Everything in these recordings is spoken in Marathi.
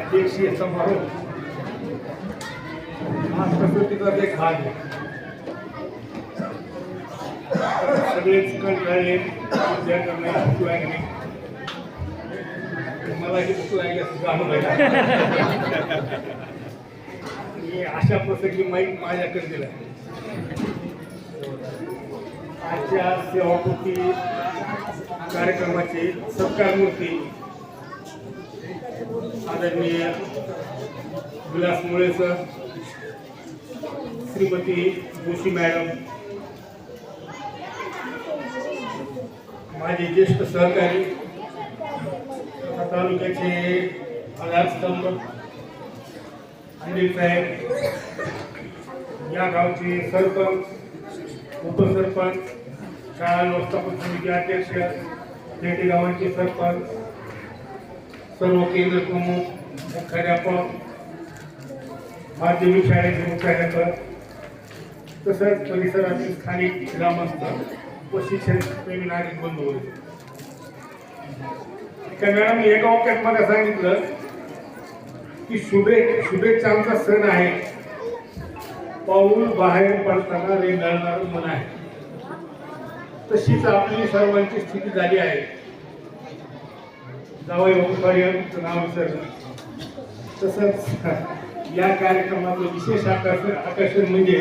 अध्यक्षीय समारोह. हा प्रकृतीचा एक भाग आहे. सगळेच कण उद्या मलाही लागणे मला ही भूक जाणवलं मी अशा प्रसंगी माईक माझ्याकडे दिला. आजच्या सेवापूर्ती कार्यक्रमाचे सत्कार मूर्ती आदरणीय विलास मुळे सर श्रीमती जोशी मॅडम माझे ज्येष्ठ सहकारी तथा तालुक्याचे आधारस्तंभ अनिल साहेब या गावचे सरपंच उपसरपंच शाळा व्यवस्थापन समिती अध्यक्ष गावांचे सरपंच सर्व केंद्र प्रमुख मुख्याध्यापक माध्यमिक शाळेचे मुख्याध्यापक तसंच परिसरातील स्थानिक ग्रामस्थ व शिक्षण प्रेमी नागरिक बंधू. होते त्या मॅडम एका वाक्यात मला सांगितलं की शुभे शुभेच्छांचा सण आहे. पाऊल बाहेर पडताना रेंगाळणार मन आहे. तशीच आपली सर्वांची स्थिती झाली आहे. जावई बापूपर्यंत नाव विसरलं. तसंच या कार्यक्रमाचं विशेष आकर्षण आकर्षण म्हणजे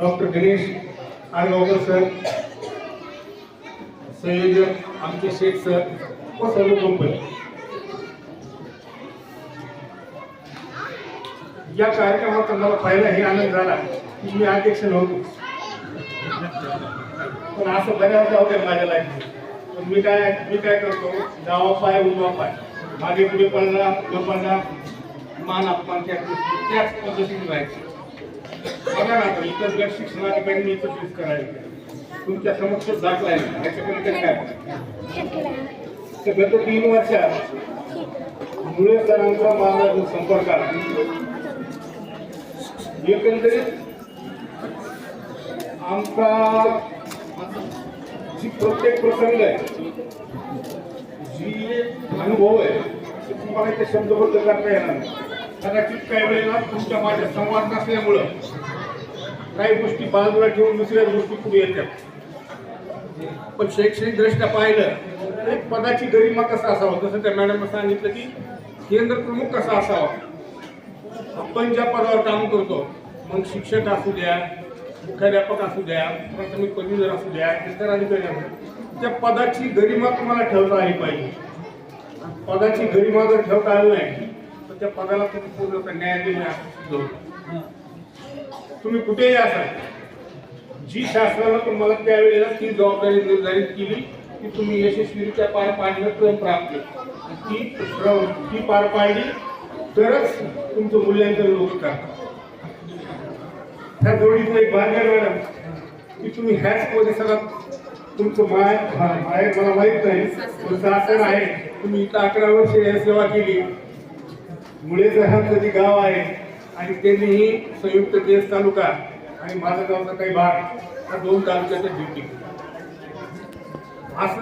डॉक्टर गणेश आरगावकर सर संयोजक आमचे शेख सर व सर्व कंपनी या कार्यक्रमाचा मला पाहिला हे आनंद झाला की मी अध्यक्ष नव्हतो. पण असं बऱ्याच होत्या माझ्या लाईफ पण मी काय मी काय करतो डावा पाय उजवा पाय. मागे पुढे पडला लोकांना मान अपमान त्याच पद्धतीने व्हायचं. बघा ना इतर गट शिक्षणाधिकारी मी इथं यूज करायला तुमच्या समक्ष दाखला आहे. याच्याकडे काय तर गत तीन वर्षात मुळे सरांचा माझा संपर्क आला एकंदरीत आमचा जी प्रत्येक प्रसंग आहे. जी अनुभव आहे ते तुम्हाला ते शब्दबद्ध करता येणार नाही. कदाचित काही वेळेला तुमच्या माझ्या संवाद नसल्यामुळं काही गोष्टी बाजूला ठेवून दुसऱ्या गोष्टी पुढे येतात. पण शैक्षणिक दृष्ट्या पाहिलं तर एक पदाची गरिमा कसा असावा? जसं त्या मॅडमनं सांगितलं की केंद्र प्रमुख कसा असावा? आपण ज्या पदावर काम करतो मग शिक्षक असू द्या मुख्याध्यापक असू द्या प्राथमिक पदवीधर असू द्या इतर अधिकारी असू द्या त्या पदाची गरिमा तुम्हाला ठेवता आली पाहिजे. पदाची गरिमा जर ठेवता आली नाही तर त्या पदाला तुम्ही पूर्ण न्याय देणे तुम्ही कुठेही असाल जी शासनानं तुम्हाला त्यावेळेला ती जबाबदारी निर्धारित केली की तुम्ही यशस्वीरित्या पार पाडणं क्रम प्राप्त ती ती पार पाडली तरच तुमचं मूल्यांकन लोक करतात. त्या जोडीचं एक भाग्य मॅडम की तुम्ही ह्याच परिसरात तुमचं माय बाहेर मला माहीत नाही पण आहे तुम्ही इथं अकरा वर्ष या सेवा केली. मुळे जहांचं जे गाव आहे आणि त्यांनीही संयुक्त देश तालुका आणि माझा गावचा काही भाग हा दोन तालुक्याच्या ड्युटी असं